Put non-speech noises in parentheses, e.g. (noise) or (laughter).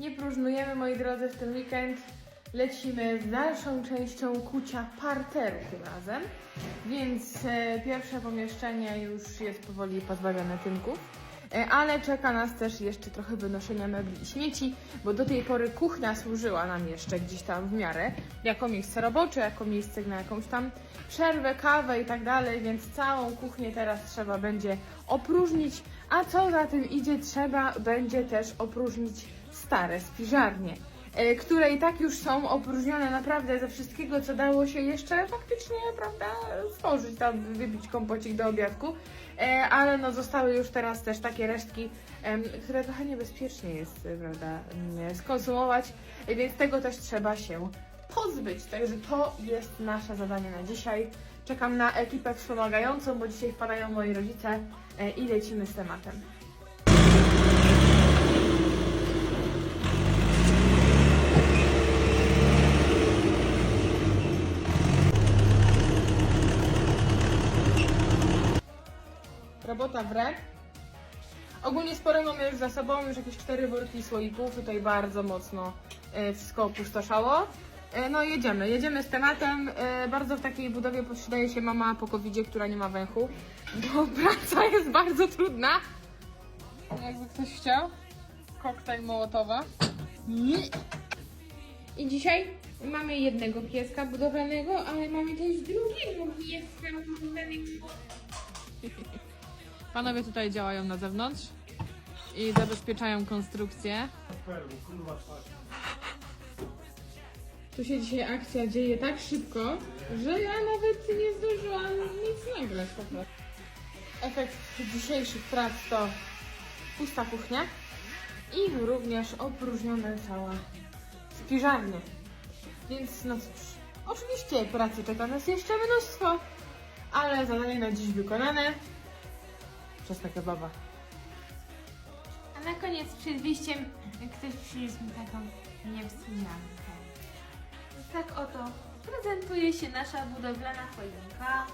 Nie próżnujemy, moi drodzy, w ten weekend. Lecimy z dalszą częścią kucia parteru tym razem. Więc e, pierwsze pomieszczenie już jest powoli pozbawione tynków. E, ale czeka nas też jeszcze trochę wynoszenia mebli i śmieci, bo do tej pory kuchnia służyła nam jeszcze gdzieś tam w miarę jako miejsce robocze, jako miejsce na jakąś tam przerwę, kawę i tak dalej, więc całą kuchnię teraz trzeba będzie opróżnić, a co za tym idzie, trzeba będzie też opróżnić stare spiżarnie, e, które i tak już są opróżnione naprawdę ze wszystkiego, co dało się jeszcze faktycznie, prawda, stworzyć, tam wybić kompocik do obiadku, e, ale no zostały już teraz też takie resztki, które trochę niebezpiecznie jest, prawda, m, skonsumować, więc tego też trzeba się pozbyć. Także to jest nasze zadanie na dzisiaj. Czekam na ekipę wspomagającą, bo dzisiaj wpadają moi rodzice e, i lecimy z tematem. Robota w. Ogólnie sporo mamy już za sobą, już jakieś cztery worki słoików, tutaj bardzo mocno e, wszystko opustoszało. E, No jedziemy, jedziemy z tematem. E, Bardzo w takiej budowie przydaje się mama po covid która nie ma węchu, bo (laughs) praca jest bardzo trudna. Jakby ktoś chciał, koktajl Mołotowa. I dzisiaj mamy jednego pieska budowlanego, ale mamy też drugiego pieska budowlanego. Panowie tutaj działają na zewnątrz i zabezpieczają konstrukcję. Tu się dzisiaj akcja dzieje tak szybko, że ja nawet nie zdążyłam nic nagrać. Efekt dzisiejszych prac to pusta kuchnia i również opróżniona cała spiżarnia. Więc no cóż, oczywiście pracy czeka nas jeszcze mnóstwo, ale zadanie na dziś wykonane przez takie baba. A na koniec przed wyjściem ktoś przyniósł mi taką niespodziankę. Tak oto prezentuje się nasza budowlana choinka.